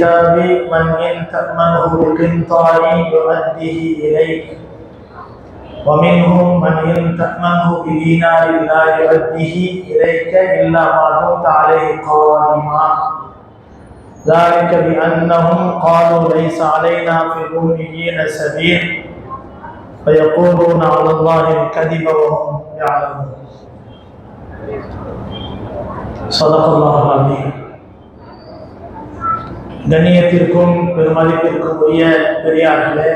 من إن تأمنه بقنطار يؤديه إليك. ومنهم من إن تأمنه بدينار لا يؤديه إليك إلا ما دمت عليه قائما ذلك بأنهم قالوا ليس علينا في الأميين سبيل. فيقولون على الله الكذب وهم يعلمون. صدق الله العظيم. கண்ணியத்திற்கும் பெருமதிப்பிற்கும் உரிய பெரியார்களே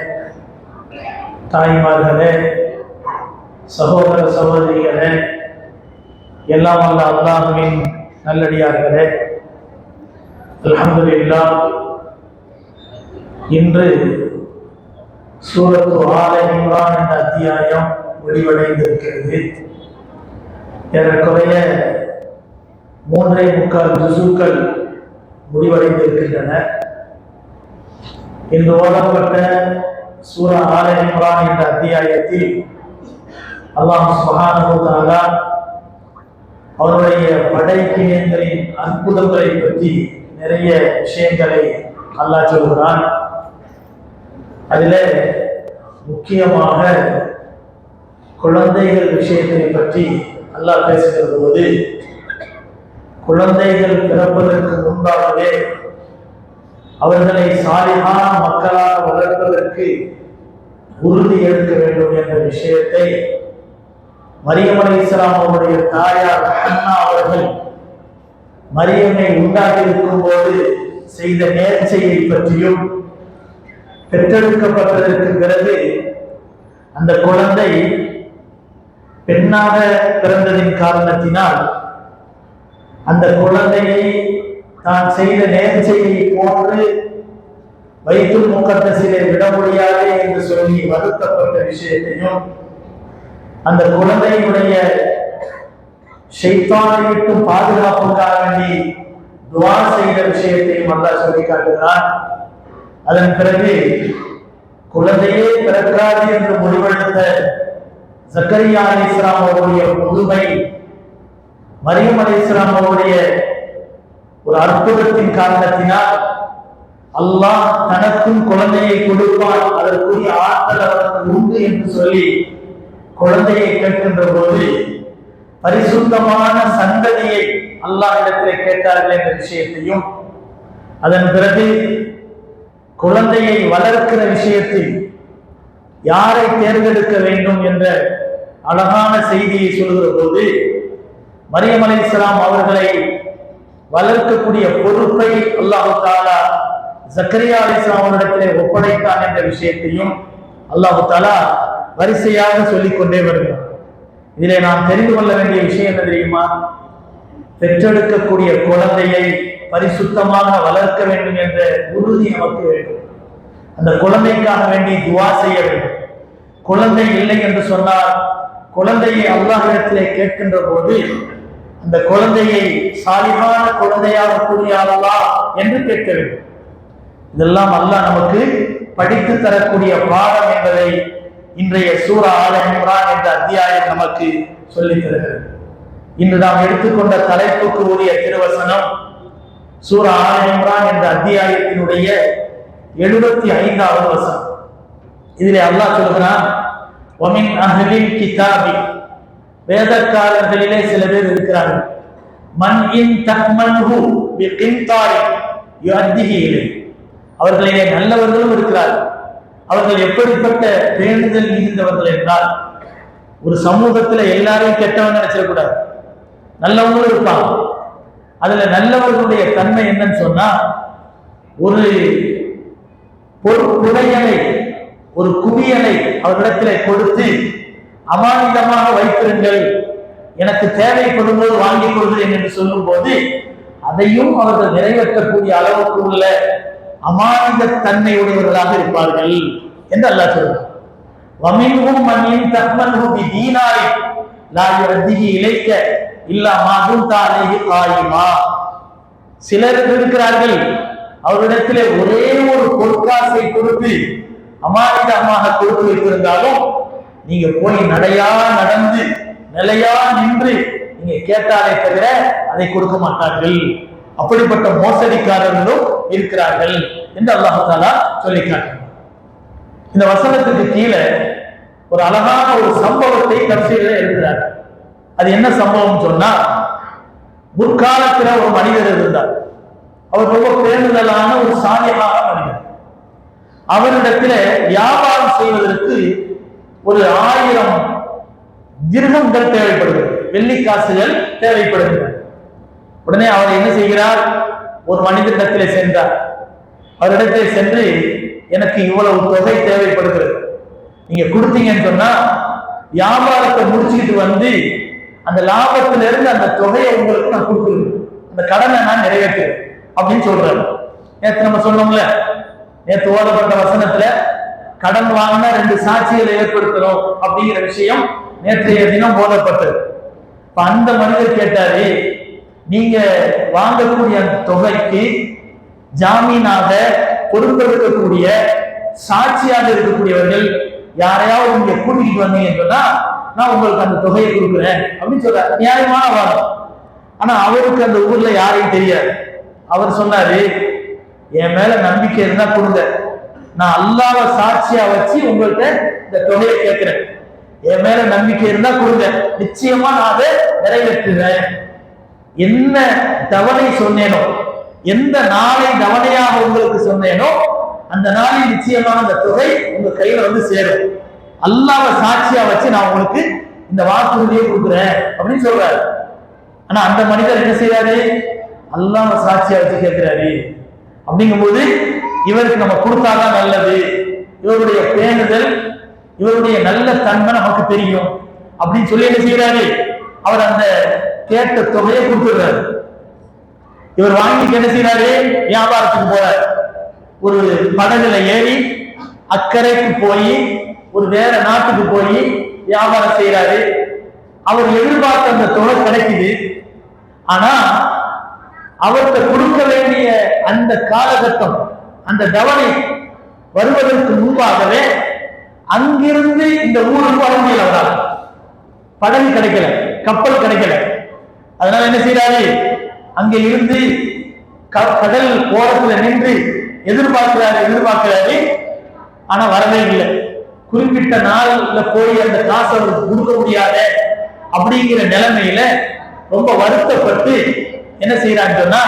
தாய்மார்களே சகோதர சகோதரிகளே எல்லாம் வல்ல அல்லாஹுவின் நல்லடியார்களே அல்ஹம்துலில்லாஹ் இன்று சூரத்து ஆலை இம்ரான் என்ற அத்தியாயம் முடிவடைந்திருக்கிறது. ஏறக்குறைய மூன்றே முக்கால் ஜிசுக்கள் முடிவடைந்திருக்கின்றன. இன்று ஓதப்பட்ட சூரா ஆல இம்ரான் என்ற அத்தியாயத்தில் அல்லாஹ் சுப்ஹானஹு வ அவருடைய படைப்பினங்களின் அற்புதங்களை பற்றி நிறைய விஷயங்களை அல்லாஹ் சொல்கிறான். அதில் முக்கியமாக குழந்தைகள் விஷயத்தை பற்றி அல்லாஹ் பேசுகிற போது குழந்தைகள் பிறப்பதற்கு முன்பாகவே அவர்களை சாலிகான மக்களாக வளர்ப்பதற்கு உறுதி எடுக்க வேண்டும் என்ற விஷயத்தை மரியம் அலி இஸ்லாம் அவருடைய தாயார் அண்ணா அவர்கள் மரியமை உண்டாகி இருக்கும் போது செய்த நேர்ச்சையை பற்றியும் பெற்றெடுக்கப்பட்டதற்கு பிறகு அந்த குழந்தை பெண்ணாக பிறந்ததின் காரணத்தினால் அந்த குழந்தையை தான் செய்த நேர்ச்சையை போன்று வைத்து முக்கத்தசிலே விட முடியாது என்று சொல்லி வருத்தப்பட்ட விஷயத்தையும் அந்த குழந்தையினுடைய ஷைத்தானை விட்டு பாதுகாப்புக்காக வேண்டி துவா செய்த விஷயத்தையும் அல்லா சொல்லி காட்டுகிறான். அதன் பிறகு குழந்தையே பிறக்காது என்று முடிவெடுத்த ஜக்கரியா இஸ்லாம் அவருடைய முதுமை மரியம் அலி இஸ்லாம் அவருடைய ஒரு அற்புதத்தின் காரணத்தினால் அல்லாஹ் தனக்கும் குழந்தையை கொடுப்பான். அதற்குரிய ஆற்றல் அவருக்கு உண்டு என்று சொல்லி குழந்தையை கேட்கின்ற போது பரிசுத்தமான சந்ததியை அல்லாஹ் இடத்திலே கேட்டார்கள் என்ற விஷயத்தையும் அதன் பிறகு குழந்தையை வளர்க்கிற விஷயத்தில் யாரை தேர்ந்தெடுக்க வேண்டும் என்ற அழகான செய்தியை சொல்கிற போது மரியம் அலி இஸ்லாம் அவர்களை வளர்க்கக்கூடிய பொறுப்பை அல்லாஹு தாலா ஜக்கரியா அலி இஸ்லாம் அவரிடத்திலே ஒப்படைத்தான் என்ற விஷயத்தையும் அல்லாஹு தாலா வரிசையாக சொல்லிக் கொண்டே வருகிறார். இதிலே நாம் தெரிந்து கொள்ள வேண்டிய விஷயம் என்ன தெரியுமா? பெற்றெடுக்கக்கூடிய குழந்தையை பரிசுத்தமாக வளர்க்க வேண்டும் என்ற உறுதி நமக்கு வேண்டும். அந்த குழந்தைக்காக வேண்டி துவா செய்ய வேண்டும். குழந்தை இல்லை என்று சொன்னால் குழந்தையை அல்லாஹிடத்திலே கேட்கின்ற போது அந்த குழந்தையை சாலிகான குழந்தையாக கூடிய அல்லா என்று கேட்க வேண்டும். இதெல்லாம் அல்லாஹ் நமக்கு படித்து தரக்கூடிய பாடம் என்பதை இன்றைய சூரா ஆல இம்ரான் என்ற அத்தியாயம் நமக்கு சொல்லித் தருகிறது. இன்று நாம் எடுத்துக்கொண்ட தலைப்புக்கு உரிய திருவசனம் சூரா ஆல இம்ரான் என்ற அத்தியாயத்தினுடைய எழுபத்தி ஐந்தாவது வசனம். இதிலே அல்லாஹ் சொல்கிறான் ஒமின் அஹ்லில் கிதாபி வேதக்காரர்களிலே சில பேர் இருக்கிறார்கள். மன் இன் தக்மன்ஹு பிகின்தாரி யுஅத்திஹி அவர்களிலே நல்லவர்களும் இருக்கிறார்கள். அவர்கள் எப்படிப்பட்ட பேணுதல் மிகுந்தவர்கள் என்றால் ஒரு சமூகத்துல எல்லாரையும் கெட்டவன் நினைச்சிடக்கூடாது. நல்லவங்களும் இருப்பாங்க. அதுல நல்லவர்களுடைய தன்மை என்னன்னு சொன்னா ஒரு புடையலை ஒரு குவியலை அவரிடத்திலே கொடுத்து அமானிதமாக வைத்திருங்கள். எனக்கு தேவைப்படும் போது வாங்கிக் கொள்கிறேன் என்று சொல்லும் போது அதையும் அவர்கள் நிறைவேற்றக்கூடிய அளவுக்கு உள்ள அமானித தன்மை உடையவர்களாக இருப்பார்கள் என்று அல்லாஹ் சொல்றார் வமின்ஹும் மன்னின் தக்மன்ஹு பி தீனாரி லா யுரத்திஹி இலைக்க இல்லா மாதும் தாலேஹி காயிமா. சிலர் இருக்கிறார்கள் அவரிடத்திலே ஒரே ஒரு பொற்காசை கொடுத்து அமானிதமாக கொடுத்து வைத்திருந்தாலும் நீங்க போய் நடையா நடந்து நிலையா நின்று நீங்க கேட்டாலே தவிர அதை கொடுக்க மாட்டார்கள். அப்படிப்பட்ட மோசடிக்காரர்களும் இருக்கிறார்கள் என்று அல்லாஹாலா சொல்லி இந்த வசனத்துக்கு கீழே ஒரு அழகான ஒரு சம்பவத்தை தப்சீரில் எழுதுறார் அது என்ன சம்பவம் சொன்னா முற்காலத்தில் ஒரு மனிதர் இருந்தார். அவர் ரொம்ப பேருதலான ஒரு சாதியமான மனிதர். அவரிடத்தில் வியாபாரம் செய்வதற்கு ஒரு ஆயிரம் திருகங்கள் தேவைப்படுகிறது வெள்ளி காசுகள் தேவைப்படுகிறது. உடனே அவர் என்ன செய்கிறார்? ஒரு மனிதனிடத்திலே சென்றார். அவரிடத்தில் சென்று எனக்கு இவ்வளவு தொகை தேவைப்படுகிறது. நீங்க கொடுத்தீங்கன்னு சொன்னா வியாபாரத்தை முடிச்சுக்கிட்டு வந்து அந்த லாபத்திலிருந்து அந்த தொகையை உங்களுக்கு நான் கொடுத்துருவேன். அந்த கடனை நான் நிறைவேற்றுறேன் அப்படின்னு சொல்றாரு. நேற்று நம்ம சொன்னோம்ல நேற்று ஓடப்பட்ட வசனத்துல கடன் வாங்கின ரெண்டு சாட்சிகளை ஏற்படுத்தணும் அப்படிங்கிற விஷயம் நேற்றைய தினம் போதப்பட்டது. இப்ப அந்த மனிதர் கேட்டாரு நீங்க வாங்கக்கூடிய அந்த தொகைக்கு ஜாமீனாக பொறுப்பெடுக்கக்கூடிய சாட்சியாக இருக்கக்கூடியவர்கள் யாரையாவது நீங்க கூட்டிட்டு வந்தீங்கன்னு சொன்னா நான் உங்களுக்கு அந்த தொகையை கொடுக்குறேன் அப்படின்னு சொல்றாரு. நியாயமான வாதம். ஆனா அவருக்கு அந்த ஊர்ல யாரையும் தெரியாது. அவர் சொன்னாரு என் மேல நம்பிக்கை இருந்தா கொடுங்க. நான் அல்லாஹ்வை சாட்சியா வச்சு உங்கள்கிட்ட இந்த தொகையை கேட்கிறேன். என் மேல நம்பிக்கை இருந்தா கொடுங்க. நிச்சயமா நான் அதை நிறைவேற்றுவேன். என்ன தவணை சொன்னேனோ எந்த நாளை தவணையாக உங்களுக்கு சொன்னேனோ அந்த நாளில் நிச்சயமான அந்த தொகை உங்க கையில வந்து சேரும். அல்லாஹ்வை சாட்சியா வச்சு நான் உங்களுக்கு இந்த வாக்குறுதியை கொடுக்குறேன் அப்படின்னு சொல்றாரு. ஆனா அந்த மனிதர் என்ன செய்யறாரு அல்லாம சாட்சியா வச்சு கேட்கிறாரு. அப்படிங்கும்போது இவருக்கு நம்ம கொடுத்தாதான் நல்லது. இவருடைய பேணுதல் இவருடைய நல்ல தன்மை நமக்கு தெரியும். அப்படின்னு சொல்லி என்ன செய்யறாரு அவர் அந்த கேட்ட தொகையை கொடுத்துடுறாரு. இவர் வாங்கிட்டு என்ன செய்யறாரு வியாபாரத்துக்கு போறாரு. ஒரு படகுல ஏறி அக்கறைக்கு போய் ஒரு வேற நாட்டுக்கு போய் வியாபாரம் செய்யறாரு அவர் எதிர்பார்த்த அந்த தொகை கிடைக்குது. ஆனா அவர்கிட்ட கொடுக்க வேண்டிய அந்த காலகட்டம் அந்த தவணை வருவதற்கு முன்பாகவே அங்கிருந்து இந்த ஊருக்கு வர முடியல அவரால் படகு கிடைக்கல கப்பல் கிடைக்கல. அதனால என்ன செய்யறாரு அங்க இருந்து க- கடல் ஓரத்துல நின்று எதிர்பார்க்கிறாரு எதிர்பார்க்கிறாரு. ஆனா வரவே இல்லை. குறிப்பிட்ட நாள்ல போய் அந்த காசை அவருக்கு கொடுக்க முடியாத அப்படிங்கிற நிலைமையில ரொம்ப வருத்தப்பட்டு என்ன செய்யறான்னு சொன்னா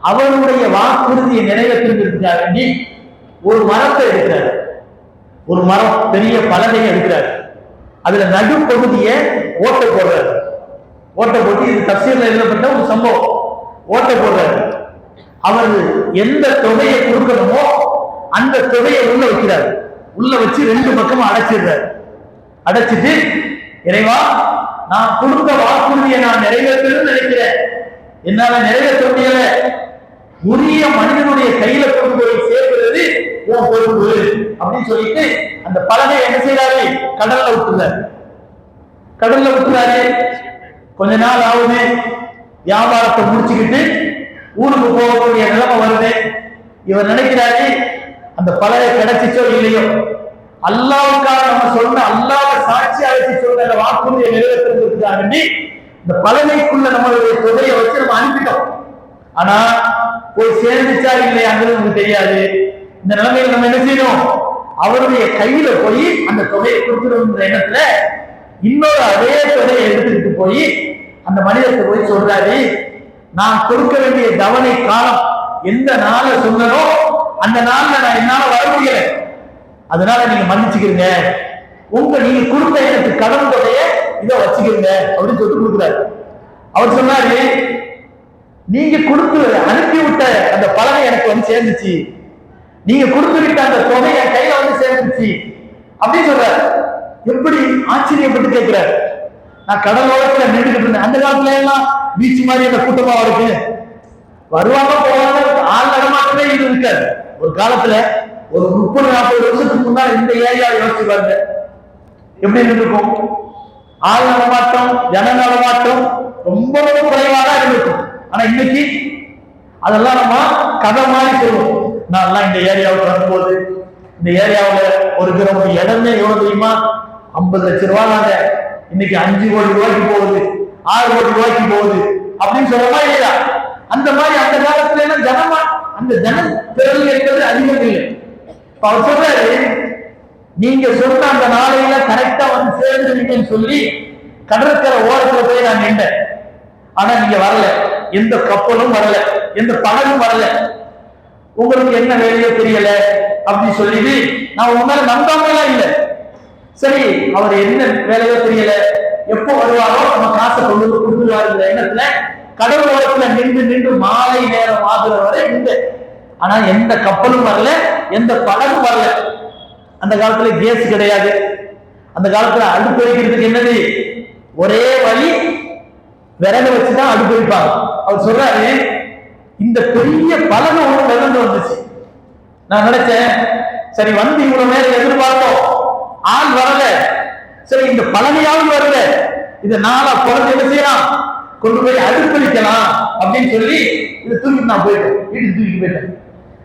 அவருடைய வாக்குறுதியை நிறைவேற்றுவதற்காக வேண்டி ஒரு மரத்தை எடுக்கிறார். ஒரு மரம் பெரிய பலகையை எடுக்கிறார். அதுல நடுப்பகுதியை ஓட்டை போடுறாரு. ஓட்டை போட்டு இது தப்சீர்ல எழுதப்பட்ட ஒரு சம்பவம். ஓட்டை போடுறாரு. அவர் எந்த தொகையை கொடுக்கணுமோ அந்த தொகையை உள்ள வைக்கிறார். உள்ள வச்சு ரெண்டு பக்கமும் அடைச்சிடுறாரு. அடைச்சிட்டு இறைவா நான் கொடுத்த வாக்குறுதியை நான் நிறைவேற்றணும்னு நினைக்கிறேன். என்னால நிறைவேற்ற முடியல உரிய மனிதனுடைய கையில கொண்டு போய் சேர்க்கிறது உன் பொறுப்பு அப்படின்னு சொல்லிட்டு அந்த பலகை என்ன செய்யறாரு கடல்ல விட்டுறாரு. கடல்ல விட்டுறாரு. கொஞ்ச நாள் ஆகுது. வியாபாரத்தை முடிச்சுக்கிட்டு ஊருக்கு போகக்கூடிய நிலைமை வருது. இவர் நினைக்கிறாரு அந்த பலகை கிடைச்சிச்சோ இல்லையோ? அல்லாவுக்காக நம்ம சொன்ன அல்லாத சாட்சி அழைச்சி சொன்ன வாக்குறுதியை நிறைவேற்றுறதுக்காக வேண்டி இந்த பலகைக்குள்ள நம்மளுடைய தொகையை வச்சு நம்ம அனுப்பிட்டோம். ஆனா போய் சேர்ந்துச்சா இல்லையாங்கிறது நமக்கு தெரியாது. இந்த நிலைமையில நம்ம என்ன செய்யணும்? அவருடைய கையில போய் அந்த தொகையை கொடுத்துருன்ற எண்ணத்துல இன்னொரு அதே தொகையை எடுத்துக்கிட்டு போய் அந்த மனிதத்தை போய் சொல்றாரு நான் கொடுக்க வேண்டிய தவணை காலம் எந்த நாள்ல சொன்னனோ அந்த நாள்ல நான் என்னால வர முடியல. அதனால நீங்க மன்னிச்சுக்கிறீங்க உங்க நீங்க கொடுத்த எனக்கு கடன் தொகையை இதை வச்சுக்கிறீங்க அப்படின்னு சொல்லிட்டு கொடுக்குறாரு. அவர் சொன்னாரு நீங்க கொடுத்து அனுப்பி விட்ட அந்த பலனை எனக்கு வந்து சேர்ந்துச்சு. நீங்க கொடுத்து விட்ட அந்த தொகை என் கையில வந்து சேர்ந்துச்சு. அப்படின்னு சொல்றாரு. எப்படி ஆச்சரியப்பட்டு கேட்கிறாரு. நான் கடல் ஓரத்துல நின்றுட்டு இருந்தேன். அந்த காலத்துல எல்லாம் பீச் மாதிரி அந்த கூட்டமா இருக்கு? வருவாங்க போவாங்க ஆள் நடமாட்டமே இது இருக்காது. ஒரு காலத்துல ஒரு முப்பது நாற்பது வருஷத்துக்கு முன்னாடி இந்த ஏரியா யோசிச்சு பாருங்க. எப்படி இருந்திருக்கும்? ஆள் நடமாட்டம் ஜன நடமாட்டம் ரொம்ப ரொம்ப குறைவாக தான் இருந்திருக்கும். ஆனா இன்னைக்கு அதெல்லாம் நம்ம கதை மாதிரி சொல்லுவோம். நான் இந்த ஏரியாவுக்கு வரும்போது இந்த ஏரியாவில் ஒரு கிராம இடமே எவ்வளவு தெரியுமா? ஐம்பது லட்சம் ரூபாய் நாங்க இன்னைக்கு அஞ்சு கோடி ரூபாய்க்கு போகுது ஆறு கோடி ரூபாய்க்கு போகுது அப்படின்னு சொல்லமா இல்லையா? அந்த மாதிரி அந்த காலத்துல எல்லாம் ஜனமா அந்த ஜன திறல் என்பது அதிகம் இல்லை. அவர் சொல்றாரு நீங்க சொன்ன அந்த நாளையில கரெக்டா வந்து சேர்ந்துருவீங்கன்னு சொல்லி கடற்கரை ஓரத்துல போய் நான் நின்றேன். ஆனா நீங்க வரல. எந்த கப்பலும் வரல. எந்த படகும் வரல. உங்களுக்கு என்ன வேலையோ தெரியல அப்படின்னு சொல்லிட்டு நான் உங்க மேல நம்பாமலாம் இல்லை. சரி அவர் என்ன வேலையோ தெரியல. எப்போ வருவாரோ நம்ம காசை கொண்டு வந்து கொடுத்துருவாருங்கிற எண்ணத்துல கடல் ஓரத்துல நின்று நின்று மாலை நேரம் ஆகுற வரை நின்று ஆனா எந்த கப்பலும் வரல எந்த படகும் வரல. அந்த காலத்துல கேஸ் கிடையாது. அந்த காலத்துல அடுப்பு வைக்கிறதுக்கு என்னது? ஒரே வழி விறகு வச்சுதான் அடுப்பு வைப்பாங்க அவர் சொல்றாரு இந்த பெரிய பலகை ஒண்ணு விழுந்து வந்துச்சு. நான் நினைச்சேன் சரி வந்து இவ்வளவு நேரம் எதிர்பார்த்தோம். ஆள் வரல. சரி இந்த பழமையாவது வரல இதை நாளா குழந்தை என்ன செய்யலாம்? கொண்டு போய் அடுப்பளிக்கலாம் அப்படின்னு சொல்லி இதை தூக்கிட்டு நான் போயிட்டேன். வீட்டுக்கு தூக்கிட்டு போயிட்டேன்.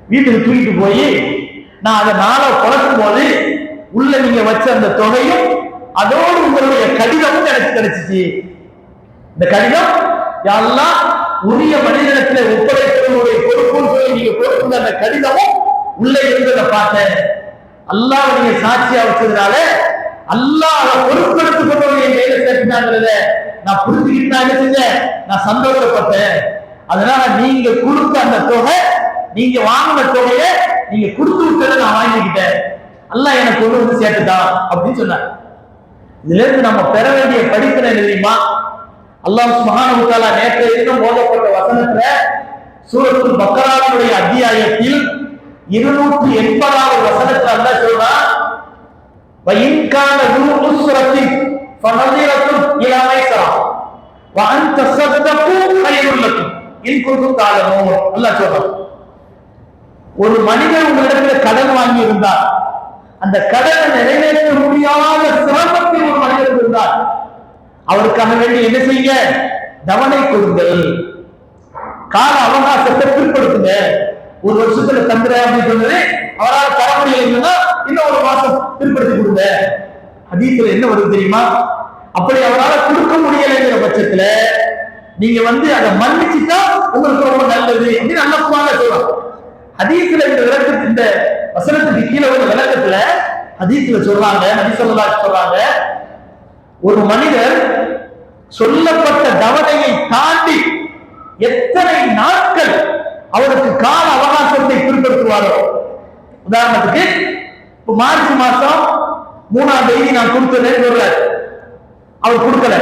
வீட்டுக்கு தூக்கிட்டு போய் நான் அதை நாளை குழக்கும் போது உள்ள நீங்க வச்ச அந்த தொகையும் அதோடு உங்களுடைய கடிதமும் எனக்கு கிடைச்சிச்சு. இந்த கடிதம் யாரெல்லாம் உரிய மனிதனத்துல ஒப்படைப்பவனுடைய பொறுப்புன்னு சொல்லி நீங்க கொடுத்த அந்த கடிதமும் உள்ளே இருந்ததை பார்த்தேன். அல்லாஹ் நீங்க சாட்சியா வச்சதுனால அல்லாஹ் அதை பொறுப்பெடுத்து கொண்டு என் கையில சேர்த்துனாங்கிறத நான் புரிஞ்சுக்கிட்டாங்க செஞ்சேன்? நான் சந்தோஷப்பட்டேன். அதனால நீங்க கொடுத்த அந்த தொகை நீங்க வாங்கின தொகையை நீங்க கொடுத்து விட்டதை நான் வாங்கிக்கிட்டேன் அல்லாஹ் எனக்கு கொண்டு வந்து சேர்த்துட்டான் அப்படின்னு சொன்னார் இதுல இருந்து நம்ம பெற வேண்டிய படிப்பினை என்ன தெரியுமா அல்லாஹ் சுப்ஹானஹு வ தஆலா நேற்றைய தினம் ஓதப்பட்ட வசனத்துல சூரத்துல் பக்கராவுடைய அத்தியாயத்தில் இருநூற்றி எண்பதாவது வசனத்துல அல்லாஹ் சொல்றான் وَإِنْ كَانَ ذُو أُسْرَةٍ فَنَظِرَةٌ إِلَى مَيْسَرَةٍ وَأَنْ تَصَدَّقُوا خَيْرٌ لَكُمْ إِنْ كُنتُمْ تَعْلَمُونَ அல்லாஹ் சொல்றான் ஒரு மனிதன் உங்களிடத்தில் கடன் வாங்கி இருந்தார் அந்த கடனை நிறைவேற்ற முடியாத சிரமத்தில் ஒரு மனிதர் இருந்தார் அவருக்காக வேண்டி என்ன செய்ய தவணை கொடுங்கள். கால அவகாசத்தை பிற்படுத்துங்க. ஒரு வருஷத்துல தந்திர அப்படின்னு சொன்னது அவரால் தர முடியலைன்னா இன்னும் ஒரு மாசம் பிற்படுத்தி கொடுங்க. அதீத்துல என்ன வருது தெரியுமா? அப்படி அவரால் கொடுக்க முடியலைங்கிற பட்சத்துல நீங்க வந்து அதை மன்னிச்சுட்டா உங்களுக்கு ரொம்ப நல்லது அப்படின்னு நல்ல குமார ஹதீஸ்ல இந்த விளக்கத்து இந்த வசனத்துக்கு கீழே உள்ள விளக்கத்துல ஹதீஸ்ல சொல்றாங்க ஹதீஸ் சொல்றாங்க ஒரு மனிதர் சொல்லப்பட்ட தவணையை தாண்டி எத்தனை நாட்கள் அவருக்கு கால அவகாசத்தை பின்பற்றுவாரோ? உதாரணத்துக்கு இப்ப மார்ச் மாசம் மூணாம் தேதி நான் கொடுத்தேன்னு சொல்றாரு. அவர் கொடுக்கல.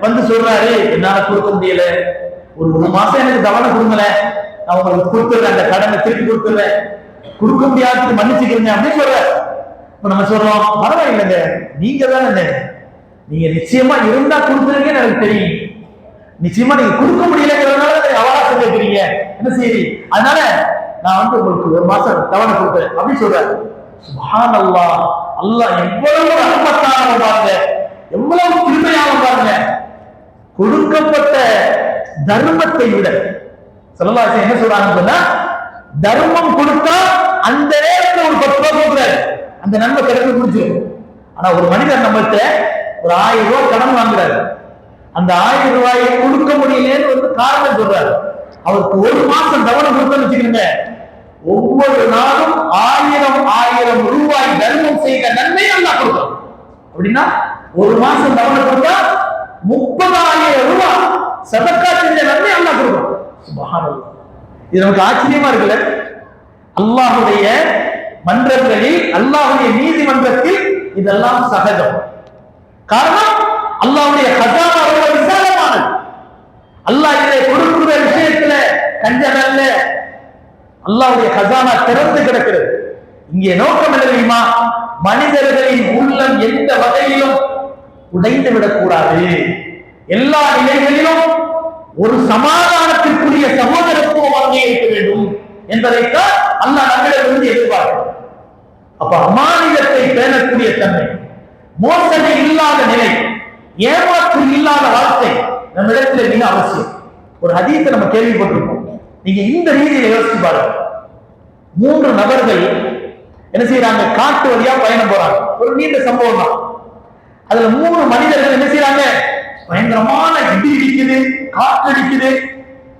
வந்து சொல்றாரு என்னால கொடுக்க முடியல. ஒரு ஒரு மாசம் எனக்கு தவணை கொடுங்கல நான் உங்களுக்கு கொடுத்துடுறேன் அந்த கடனை திருப்பி கொடுத்துடுறேன் கொடுக்க முடியாது மன்னிச்சுக்கிறீங்க அப்படின்னு சொல்ற இப்ப நம்ம சொல்றோம் பரவாயில்லைங்க நீங்க தானே நீங்க நிச்சயமா இருந்தா கொடுத்துருங்கன்னு எனக்கு தெரியும். நிச்சயமா நீங்க கொடுக்க முடியலங்கிறதுனால நீங்க அவகாசம் கேட்கிறீங்க என்ன சரி அதனால நான் வந்து உங்களுக்கு ஒரு மாசம் தவணை கொடுத்தேன் அப்படின்னு சொல்றாரு. சுபான் அல்லா அல்லா எவ்வளவு அன்பத்தானவன் பாருங்க. எவ்வளவு திருமையான பாருங்க. கொடுக்கப்பட்ட தர்மத்தை விட. சொல்லலாசி என்ன சொல்றாங்கன்னு சொன்னா தர்மம் கொடுத்தா அந்த நேரத்தில் ஒரு பத்து ரூபாய் கொடுக்குறாரு. அந்த நன்மை கிடைக்க முடிச்சிடும் ஆனா ஒரு மனிதர் நம்மகிட்ட ஒரு ஆயிரம் ரூபாய் கடன் வாங்குறாரு. அந்த ஆயிரம் ரூபாயை கொடுக்க முடியலன்னு வந்து காரணம் சொல்றாரு. அவருக்கு ஒரு மாசம் தவணை கொடுத்தோம்னு வச்சுக்கோங்க. ஒவ்வொரு நாளும் ஆயிரம் ஆயிரம் ரூபாய் தர்மம் செய்த நன்மை நல்லா கொடுக்கும். அப்படின்னா ஒரு மாசம் தவணை கொடுத்தா முப்பதாயிரம் ரூபாய் சதக்கா செஞ்ச நன்மை அல்லா கொடுக்கும். சுபஹானல்லாஹ். இது நமக்கு ஆச்சரியமா இருக்குல்ல? அல்லாஹுடைய மன்றங்களில் அல்லாஹுடைய நீதிமன்றத்தில் இதெல்லாம் சகஜம். காரணம் அல்லாஹ்வுடைய ஹசானா ரொம்ப விசாலமானது. அல்லாஹ் இதை கொடுக்கிற விஷயத்துல கஞ்சம் அல்ல. அல்லாஹ்வுடைய ஹசானா திறந்து கிடக்கிறது. இங்கே நோக்கம் என்ன தெரியுமா? மனிதர்களின் உள்ளம் எந்த வகையிலும் உடைந்து விடக்கூடாது. எல்லா நிலைகளிலும் ஒரு சமாதானத்திற்குரிய சகோதரத்துவம் இருக்க வேண்டும் என்பதைத்தான் அல்லா நம்மிடமிருந்து எதிர்பார்க்கிறோம் அப்ப அமானிதத்தை பேணக்கூடிய தன்மை மோசடி இல்லாத நிலை ஏமாற்று இல்லாத வாழ்க்கை நம்மிடத்துல மிக அவசியம். ஒரு அதிகத்தை நம்ம கேள்விப்பட்டிருக்கோம் நீங்க இந்த ரீதியில யோசிச்சு பாருங்க. மூன்று நபர்கள் என்ன செய்யறாங்க காட்டு வழியா பயணம் போறாங்க. ஒரு நீண்ட சம்பவம் தான். அதுல மூணு மனிதர்கள் என்ன செய்யறாங்க பயங்கரமான இடி இடிக்குது காற்று அடிக்குது.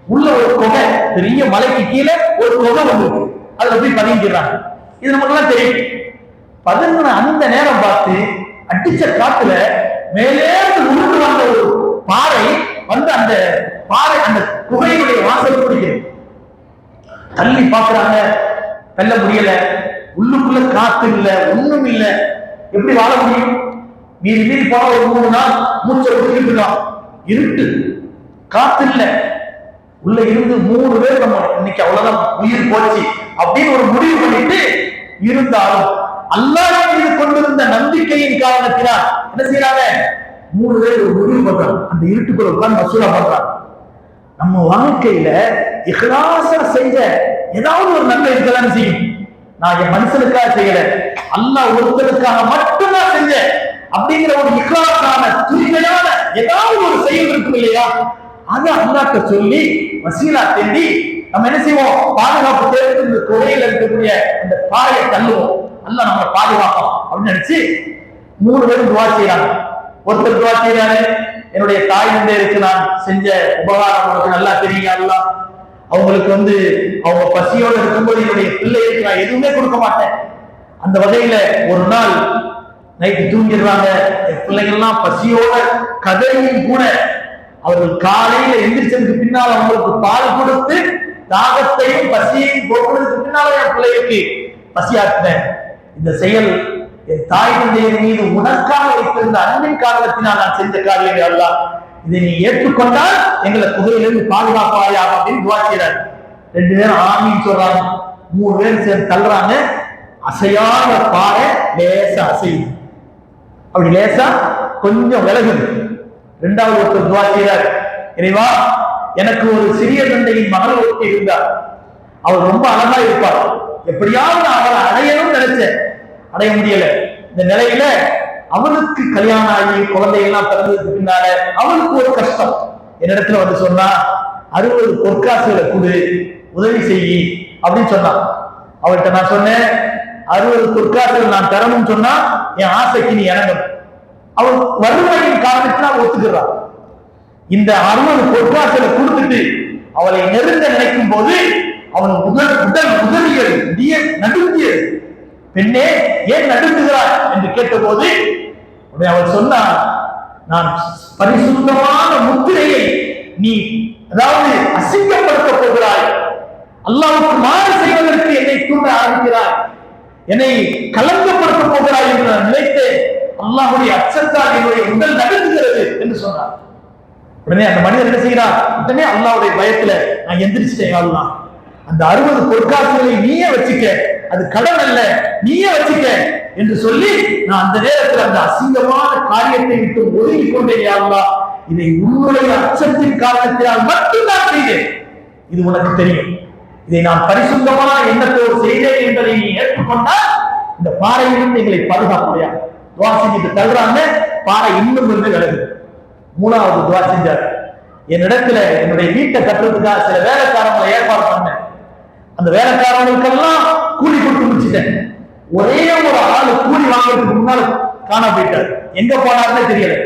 உள்ள ஒரு தொகை பெரிய மலைக்கு கீழே ஒரு தொகை வந்திருக்கு அதுல போய் பதுங்கிடுறாங்க. இது நமக்கு தெரியும். பதுங்கின அந்த நேரம் பார்த்து அடிச்ச காத்துல மேலே உருண்டு வந்த ஒரு பாறை வந்து அந்த பாறை அந்த குகையுடைய வாசல் பிடிக்குது. தள்ளி பாக்குறாங்க தள்ள முடியல. உள்ளுக்குள்ள காத்து இல்ல ஒண்ணும் இல்ல. எப்படி வாழ முடியும்? மீறி மீறி போன ஒரு மூணு நாள் மூச்சை விட்டுக்கிட்டு இருக்கான் இருட்டு. காத்து இல்ல உள்ள இருந்து மூணு பேர் நம்ம இன்னைக்கு அவ்வளவுதான் உயிர் போச்சு அப்படின்னு ஒரு முடிவு பண்ணிட்டு இருந்தாலும் அல்லாஹ் மீது கொண்டிருந்த நம்பிக்கையின் காரணத்தினால் என்ன செய்யறாங்க மூணு பேர் ஒரு முடிவு பண்றாங்க. அந்த இருட்டுக்குள்ள உட்கார்ந்து மசூலா பண்றாங்க. நம்ம வாழ்க்கையில இஹ்லாசா செஞ்ச ஏதாவது ஒரு நன்மை இருக்கதான் செய்யும். நான் என் மனுஷனுக்காக செய்யல. அல்லாஹ் ஒருத்தருக்காக மட்டும்தான் செஞ்சேன். அப்படிங்கிற ஒரு இஹ்லாசான தூய்மையான ஏதாவது ஒரு செயல் இருக்கும் இல்லையா? அதை அல்லாட்ட சொல்லி வசீலா தேடி நம்ம என்ன செய்வோம்? பாதுகாப்பு தேடி இந்த குறையில இருக்கக்கூடிய அந்த பாறையை தள்ளுவோம். அல்ல நம்ம பாதுகாப்போம் அப்படின்னு நினைச்சு மூணு பேரும் துவா செய்யறாங்க ஒருத்தர் துவா செய்யறாரு என்னுடைய தாய் தந்தையருக்கு நான் செஞ்ச உபகாரம் உனக்கு நல்லா தெரியுங்க அல்லாஹ். அவங்களுக்கு வந்து அவங்க பசியோட இருக்கும்போது என்னுடைய பிள்ளைகளுக்கு நான் எதுவுமே கொடுக்க மாட்டேன். அந்த வகையில ஒரு நாள் நைட்டு தூங்கிடுறாங்க என் பிள்ளைங்கள்லாம் பசியோட கதையும் கூட அவர்கள் காலையில எந்திரிச்சதுக்கு பின்னால் அவங்களுக்கு பால் கொடுத்து தாகத்தையும் பசியையும் போக்குறதுக்கு பின்னால என் பிள்ளைகளுக்கு பசியாக்குனேன் இந்த செயல் என் தாய் தந்தையின் மீது உனக்காக வைத்திருந்த அன்பின் காரணத்தினால் நான் செஞ்ச காரியம் அல்ல. இதை நீ ஏற்றுக்கொண்டால் எங்களை குகையிலிருந்து பாதுகாப்பாயா அப்படின்னு துவா ரெண்டு பேரும் ஆமின்னு சொல்றாங்க. மூணு பேரும் சேர்ந்து தள்ளுறாங்க. அசையாத பாறை லேச அசையுது அப்படி லேசா கொஞ்சம் விலகுது. ரெண்டாவது ஒருத்தர் துவா செய்கிறார் இறைவா எனக்கு ஒரு சிறிய தந்தையின் மகள் ஒருத்தி இருந்தார். அவர் ரொம்ப அழகா இருப்பார் எப்படியாவது நான் அவளை அடையணும்னு நினைச்சேன். அடைய முடியல. இந்த நிலையில அவனுக்கு கல்யாணம் ஆகி குழந்தைகள்லாம் பிறந்ததுக்கு பின்னால அவனுக்கு ஒரு கஷ்டம். என்னிடத்துல வந்து சொன்னா அறுபது பொற்காசுகளை கொடு உதவி செய்யி அப்படின்னு சொன்னான். அவள்கிட்ட நான் சொன்னேன் அறுபது சொற்காசல் நான் தரணும்னு சொன்னா என் ஆசைக்கு நீ இணங்கணும். அவள் வறுமையின் காரணத்தினால் ஒத்துக்கிறான். இந்த அறுபது பொற்காசலை கொடுத்துட்டு அவளை நெருங்க நினைக்கும் போது அவன் உடல் உடல் உதவியது முடிய நடுங்கியது. பெண்ணே ஏன் நடுங்குகிறாய்? என்று கேட்டபோது உடனே அவள் சொன்னார் நான் பரிசுத்தமான முத்திரையை நீ அதாவது அசிங்கப்படுத்த போகிறாய். அல்லாவுக்கு மாறு செய்வதற்கு என்னை தூண்ட ஆரம்பிக்கிறாய். என்னை கலங்கப்படுத்த போகிறாய் என்று நான் நினைத்தேன். அல்லாஹுடைய அச்சத்தால் என்னுடைய உடல் நடுங்குகிறது என்று சொன்னார். உடனே அந்த மனிதர் என்ன செய்கிறார்? உடனே அல்லாவுடைய பயத்துல நான் எந்திரிச்சிட்டேன் அல்லாஹ். அந்த அறுபது பொற்காசுகளை நீயே வச்சுக்க. அது கடன் அல்ல நீயே வச்சுக்க என்று சொல்லி நான் அந்த நேரத்தில் அந்த அசிங்கமான காரியத்தை விட்டு ஒதுங்கி கொண்டேன் யாருலா இதை உன்னுடைய அச்சத்தின் காரணத்தினால் மட்டும்தான் செய்தேன். இது உனக்கு தெரியும். இதை நான் பரிசுத்தமான எண்ணத்தோடு செய்தேன் என்பதை நீ ஏற்றுக்கொண்டால் இந்த பாறையிலிருந்து எங்களை பாதுகாப்புடையா துவா செஞ்சுட்டு தள்ளுறாங்க. பாறை இன்னும் வந்து விலகுது. மூணாவது துவா செஞ்சார். என்னிடத்துல என்னுடைய வீட்டை கட்டுறதுக்காக சில வேலைக்காரங்களை ஏற்பாடு பண்ணேன். அந்த வேலைக்காரங்களுக்கெல்லாம் கூலி கொடுத்து முடிச்சுட்டேன். ஒரே ஒரு ஆள் கூலி வாங்குறதுக்கு முன்னால் காண போயிட்டார். எங்க போனாருன்னே தெரியல.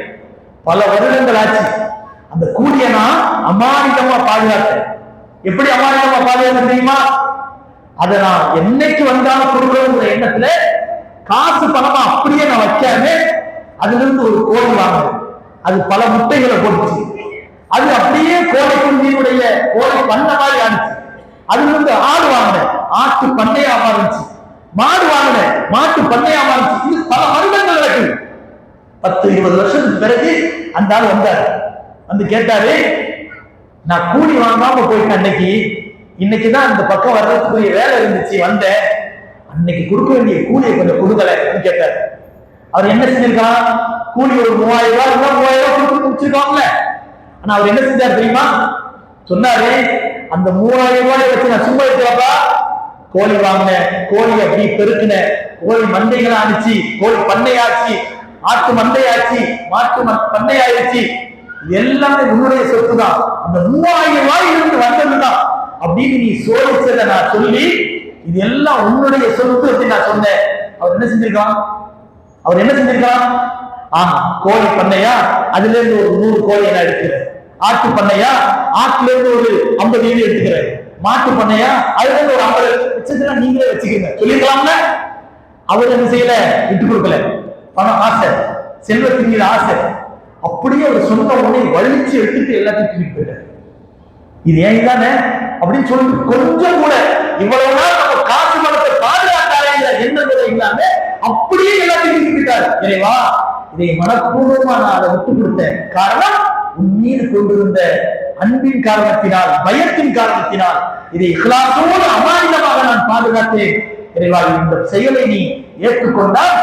பல வருடங்கள் ஆச்சு. அந்த கூலியை நான் அமானிதமா பாதுகாத்தேன். எப்படி அமானிதமா பாதுகாக்க தெரியுமா? அதை நான் என்னைக்கு வந்தாலும் கொடுக்கணுங்கிற எண்ணத்துல காசு பணமா அப்படியே நான் வைக்காம அதுல இருந்து ஒரு கோழி வாங்கினேன். அது பல முட்டைகளை போட்டுச்சு. அது அப்படியே கோழை குஞ்சினுடைய கோழி பண்ண மாதிரி ஆனிச்சு. அதுல இருந்து ஆடு வாங்கினேன். ஆட்டு பண்ணையா மாறிச்சு. மாடு வாங்கினேன். மாட்டு பண்ணையா மாறிச்சு. இது பல வருடங்கள் நடக்குது. பத்து இருபது வருஷத்துக்கு பிறகு அந்த ஆள் வந்தார். வந்து கேட்டாரு நான் கூலி வாங்காம போயிட்டேன் அன்னைக்கு. இன்னைக்கு தான் அந்த பக்கம் வர்றதுக்குரிய வேலை இருந்துச்சு வந்தேன். அன்னைக்கு கொடுக்க வேண்டிய கூலியை கொஞ்சம் கொடுக்கல கேட்டார். அவர் என்ன செஞ்சிருக்கா? கூலி ஒரு மூவாயிரம் ரூபாய் இருந்தா மூவாயிரம் ரூபாய் கொடுத்து முடிச்சிருக்காங்கல்ல ஆனா அவர் என்ன செஞ்சார் தெரியுமா? சொன்னாரு அந்த மூவாயிரம் ரூபாய் வச்சு நான் சும்மா இருக்கிறப்பா கோழி வாங்கினேன் கோழி அப்படி பெருக்கினேன். கோழி மந்தைகளை அனுச்சு கோழி பண்ணையாச்சு ஆட்டு மந்தையாச்சு மாட்டு ம- பண்ணையாயிருச்சு. எல்லாமே உன்னுடைய சொத்து தான் அந்த மூவாயிரம் ரூபாயிலிருந்து வந்தது தான் அப்படின்னு நீ சோதிச்சத நான் சொல்லி இது எல்லாம் உன்னுடைய சொத்து அப்படின்னு நான் சொன்னேன். அவர் என்ன செஞ்சிருக்கான்? அவர் என்ன செஞ்சிருக்கான்? ஆஹா கோழி பண்ணையா? அதுல இருந்து ஒரு நூறு கோழி நான் எடுக்கிறேன். ஆட்டு பண்ணையா? ஆட்டுல இருந்து ஒரு ஐம்பது ஈடு எடுத்துக்கிறேன் மாட்டு பண்ணையா? அதுல இருந்து ஒரு ஐம்பது. வச்சதுன்னா நீங்களே வச்சுக்கோங்க. சொல்லிருக்கலாம்ல அவர் என்ன செய்யல? விட்டு கொடுக்கல. பணம் ஆசை. செல்வத்தின் மீது ஆசை. அப்படியே அவர் சொன்ன உடனே வலிச்சு எடுத்துட்டு எல்லாத்தையும் தூக்கிட்டு போயிட்டார். இது ஏன் தானே அப்படின்னு சொல்லிட்டு கொஞ்சம் கூட இவ்வளவு நாள் நம்ம காசு பணத்தை பாதுகாத்தாரேங்கிற எண்ணம் இல்லாம அப்படியே எல்லாத்தையும் தூக்கிட்டார் இறைவா இதை மனப்பூர்வமா நான் அதை விட்டு கொடுத்தேன். காரணம் உன் மீது கொண்டிருந்த அன்பின் காரணத்தினால் பயத்தின் காரணத்தினால் இதை இஹ்லாசோடு அமானிதமாக நான் பாதுகாத்தேன். இறைவா இந்த செயலை நீ ஏற்றுக்கொண்டால்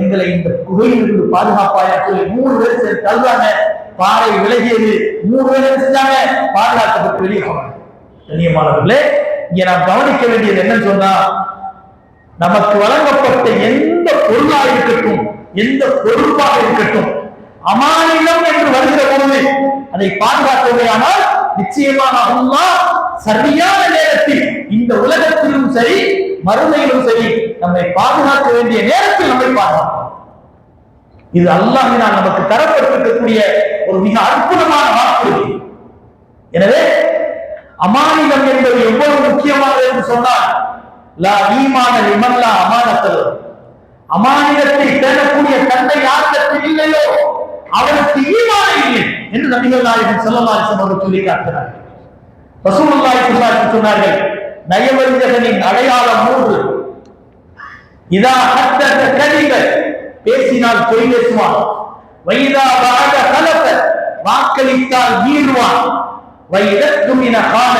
எங்களை இந்த குகையிலிருந்து பாதுகாப்பாயா சொல்லி மூணு பேர் சேர்ந்து தள்ளுவாங்க. பாறை விலகியது. மூணு பேர் செஞ்சாங்க? பாதுகாக்கப்பட்டு வெளியே போனாங்க. கண்ணியமானவர்களே இங்க நாம் கவனிக்க வேண்டியது என்னன்னு சொன்னா நமக்கு வழங்கப்பட்ட எந்த பொருளாக இருக்கட்டும் எந்த பொறுப்பாக இருக்கட்டும் அமானியம் என்று வருகிற பொழுது அதை பாதுகாக்கவேயானால் நிச்சயமாக அல்லாஹ் சரியான நேரத்தில் இந்த உலகத்திலும் சரி மறுமையிலும் சரி நம்மை பாதுகாக்க வேண்டிய நேரத்தில் நம்மை பாதுகாக்கும் இது அல்லாஹினால் நமக்கு தரப்பட்டிருக்கக்கூடிய ஒரு மிக அற்புதமான வாக்குறுதி. எனவே அமானிதம் என்பது எவ்வளவு முக்கியமானது என்று சொன்னால் லா ஈமான லிமல்லா அமானத்தல். அமானிதத்தை தேடக்கூடிய தந்தை யாரிடத்தில் இல்லையோ அவருக்கு ஈமான இல்லை என்று நபிகள் நாயகன் செல்லல்லாசன் அவர்கள் சொல்லி காட்டினார்கள் ரசூலுல்லாஹி ஸல்லல்லாஹு சொன்னார்கள் நயவஞ்சகனின் அடையாளம் மூன்று. இதா ஹத்தத கதிப பேசினால் பொய் பேசுவான். வைதா வாத கலப்ப வாக்களித்தால் வீழ்வான். வைதற்கும் என காண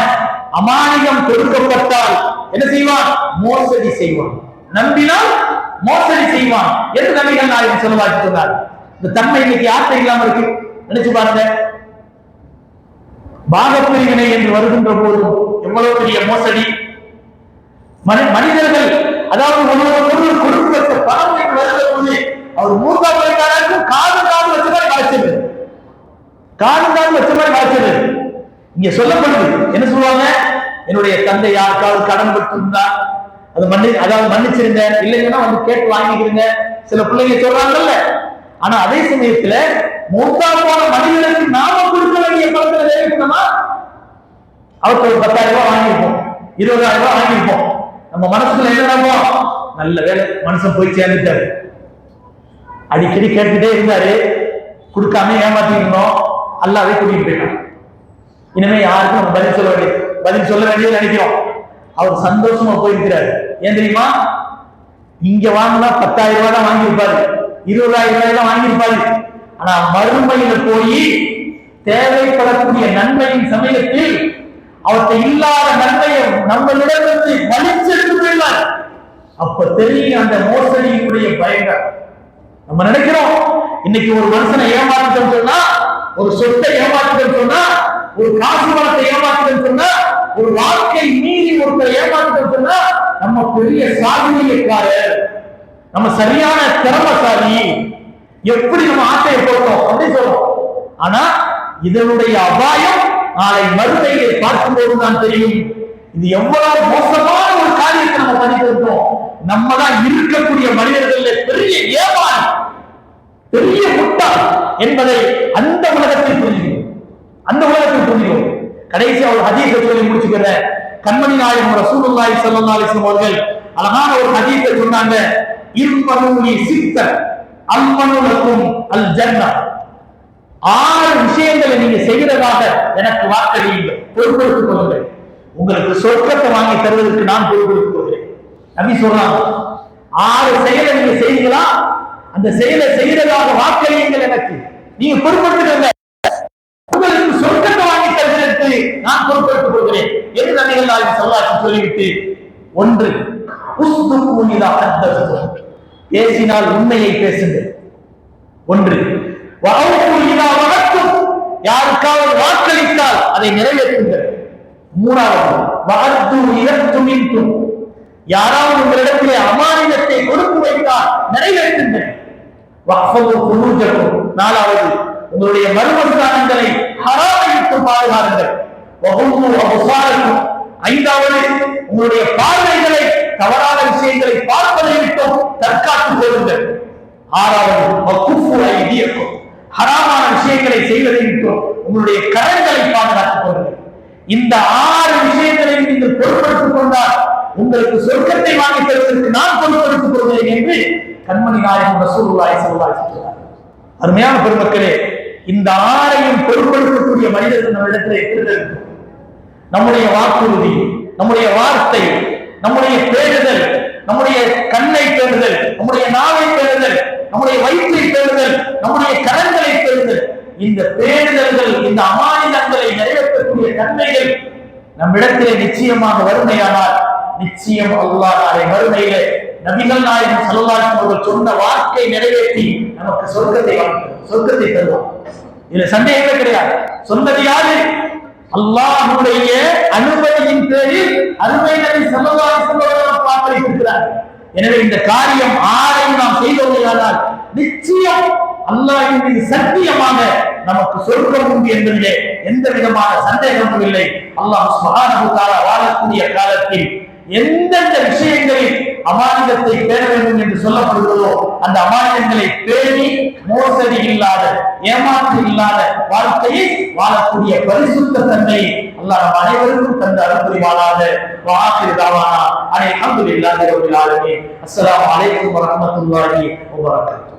அமானியம் கொடுக்கப்பட்டால் என்ன செய்வான்? மோசடி செய்வான். நம்பினால் மோசடி செய்வான். என்று நபிகள் நாயகம் சொல்லலாச்சு சொன்னார் இந்த தன்மை இன்னைக்கு யார்கிட்ட இல்லாம இருக்கு? நினைச்சு பாருங்க. பாகப்பிரிவினை என்று வருகின்ற போது எவ்வளவு பெரிய மோசடி? மனி மனிதர்கள் அதாவது ஒருவர் ஒருவர் பணம் என்று வருகிற போது அவர் மூன்றாம் பணக்காரருக்கும் காது காது வச்ச மாதிரி காய்ச்சது காது காது வச்ச மாதிரி காய்ச்சது இங்க சொல்லப்படுது. என்ன சொல்லுவாங்க? என்னுடைய தந்தை யாருக்காவது கடன் பட்டிருந்தா அது மன்னி அதாவது மன்னிச்சிருங்க. இல்லைங்கன்னா வந்து கேட்டு வாங்கிக்கிறீங்க சில பிள்ளைங்க சொல்றாங்கல்ல. ஆனா அதே சமயத்துல மூத்தா போன மனிதனுக்கு நாம கொடுக்க வேண்டிய பணத்தை நிறைவேற்றணுமா அவருக்கு ஒரு பத்தாயிரம் ரூபாய் வாங்கியிருப்போம். இருபதாயிரம் ரூபாய் வாங்கியிருப்போம். நம்ம மனசுக்குள்ள என்ன நல்ல வேலை. மனுஷன் போய் சேர்ந்துட்டாரு. அடிக்கடி கேட்டுக்கிட்டே இருந்தாரு. கொடுக்காம ஏமாத்திருந்தோம் அல்லாவே கூட்டிட்டு போயிட்டான். இனிமே யாருக்கும் நம்ம பதில் சொல்ல வேண்டியது பதில் சொல்ல வேண்டியது நினைக்கிறோம். அவர் சந்தோஷமா போயிருக்கிறாரு. ஏன் தெரியுமா? இங்க வாங்கினா பத்தாயிரம் ரூபாய் தான் வாங்கியிருப்பாரு. இருபதாயிரம் ரூபாய் தான் வாங்கியிருப்பாரு. ஆனா மறுமையில போய் தேவைப்படக்கூடிய நன்மையின் சமயத்தில் அவற்றை இல்லாத நன்மையை நம்மளிடமிருந்து வலிச்செடுத்து போயிடுவார் அப்ப தெரியும் அந்த மோசடியினுடைய பயங்கர நம்ம நினைக்கிறோம் இன்னைக்கு ஒரு மனுஷனை ஏமாத்திட்டோம் சொன்னா ஒரு சொத்தை ஏமாத்திட்டோம் சொன்னா ஒரு காசு பணத்தை ஏமாத்திட்டோம் சொன்னா ஒரு வாழ்க்கை மீறி ஒருத்தர் ஏமாத்திட்டோம் சொன்னா நம்ம பெரிய சாதனையக்காரர் நம்ம சரியான திறமசாலி எப்படி நம்ம ஆட்டையை போட்டோம் அப்படின்னு சொல்றோம். ஆனா இதனுடைய அபாயம் நாளை மறுமையை பார்க்கும்போது தான் தெரியும். இது எவ்வளவு மோசமான ஒரு காரியத்தை நம்ம பண்ணிட்டு நம்ம தான் இருக்கக்கூடிய மனிதர்கள் பெரிய ஏமாளி பெரிய முட்டாள் என்பதை அந்த உலகத்தில் புரிஞ்சுக்கணும் அந்த உலகத்தில் புரிஞ்சுக்கணும் கடைசி அவர் ஹதீஸை சொல்லி முடிச்சுக்கிற கண்மணி நாயகம் ரசூலுல்லாஹி ஸல்லல்லாஹு அலைஹி வஸல்லம் அவர்கள் அழகான ஒரு ஹதீஸை சொன்னாங்க. இர்மனூலி சித்தர் அல்மனுலக்கும் அல் ஜன்னா ஆறு விஷயங்களை நீங்க செய்கிறதாக எனக்கு வாக்களியுங்கள் பொறுப்பெடுத்துக் கொள்ளுங்கள். உங்களுக்கு சொர்க்கத்தை வாங்கி தருவதற்கு நான் பொறுப்பெடுத்துக் கொள்கிறேன். நபி சொல்றாங்க ஆறு செயலை நீங்க செய்வீங்களா? அந்த செயலை செய்கிறதாக வாக்களியுங்கள் எனக்கு நீங்க பொறுப்பெடுத்துக்கங்க உங்களுக்கு சொர்க்கத்தை வாங்கி தருவதற்கு நான் பொறுப்பெடுத்துக் கொள்கிறேன் என்று நபிகள் நாயகம் சொல்லாச்சு சொல்லிவிட்டு ஒன்று உஸ்துக்கூனிதா அத்தசும் பேசினால் உண்மையை பேசுங்கள். ஒன்று யாருக்காவது வாக்களித்தால் அதை நிறைவேற்றுங்கள். மூணாவது வாழ்த்து இலத்துமின்தும் யாராவது உங்களிடத்திலே அமானிதத்தை கொடுத்து வைத்தால் நிறைவேற்றுங்கள். நாலாவது உங்களுடைய மர்மஸ்தானங்களை ஹராமை பாதுகாருங்கள். ஐந்தாவது உங்களுடைய பார்வைகளை தவறான விஷயங்களை பார்த்து விட்டும் தற்காத்துக் கொள்ளுங்கள். ஆறாவது வக்குஃபு ஹராமான விஷயங்களை செய்வதை விட்டோம். உங்களுடைய கரங்களை பாதுகாத்துக் கொள்ளுங்கள். இந்த ஆறு விஷயங்களையும் நீங்கள் பொருட்படுத்திக் கொண்டால் உங்களுக்கு சொர்க்கத்தை வாங்கி தருவதற்கு நான் பொருட்படுத்திக் கொள்கிறேன் என்று கண்மணி நாயகம் ரசூலுல்லாஹி சொல்வாய் சொல்கிறார் அருமையான பெருமக்களே இந்த ஆறையும் பொருட்படுத்தக்கூடிய மனிதர்கள் நம்ம இடத்துல இருக்கிறது. நம்முடைய வாக்குறுதி நம்முடைய வார்த்தை நம்முடைய பேணுதல் நம்முடைய கண்ணை பேணுதல் நம்முடைய நாவை பேணுதல் நம்முடைய வயிற்றை பேணுதல் நம்முடைய கரங்களை பேணுதல் இந்த பேணுதல்கள் இந்த அமானிதங்களை நிறைவேற்றக்கூடிய தன்மைகள் நம்மிடத்திலே நிச்சயமாக வறுமையானால் நிச்சயம் அல்லாஹ் நாளை வறுமையிலே நபிகள் நாயகம் சல்லாஹ் அவர்கள் சொன்ன வாக்கை நிறைவேற்றி நமக்கு சொர்க்கத்தை சொர்க்கத்தை தருவார். இதுல சந்தேகமே கிடையாது. சொன்னது யாரு? அல்லாஹுடைய அனுமதியின் பேரில் அருமை நபி ஸல்லல்லாஹு அலைஹி பார்த்திருக்கிறார். எனவே இந்த காரியம் ஆரையும் நாம் செய்தோமையானால் நிச்சயம் அல்லாஹின் சத்தியமாக நமக்கு சொர்க்கம் உண்டு என்பதிலே எந்த விதமான சந்தேகமும் இல்லை. அல்லாஹ் சுப்ஹானஹு வாழக்கூடிய காலத்தில் எந்தெந்த விஷயங்களில் அமானிதத்தை பேண வேண்டும் என்று சொல்லப்படுகிறதோ அந்த அமானிதங்களை பேணி மோசடி இல்லாத ஏமாற்று இல்லாத வாழ்க்கையை வாழக்கூடிய பரிசுத்த தன்மை அல்லாஹ் நம் அனைவருக்கும் தந்த அருள்புரிவானாக. வாஹிர் தாவானா. அனை அல்ஹம்துலில்லாஹி ரப்பில் ஆலமீன். அஸ்ஸலாமு அலைக்கும் வபரகாத்துஹு.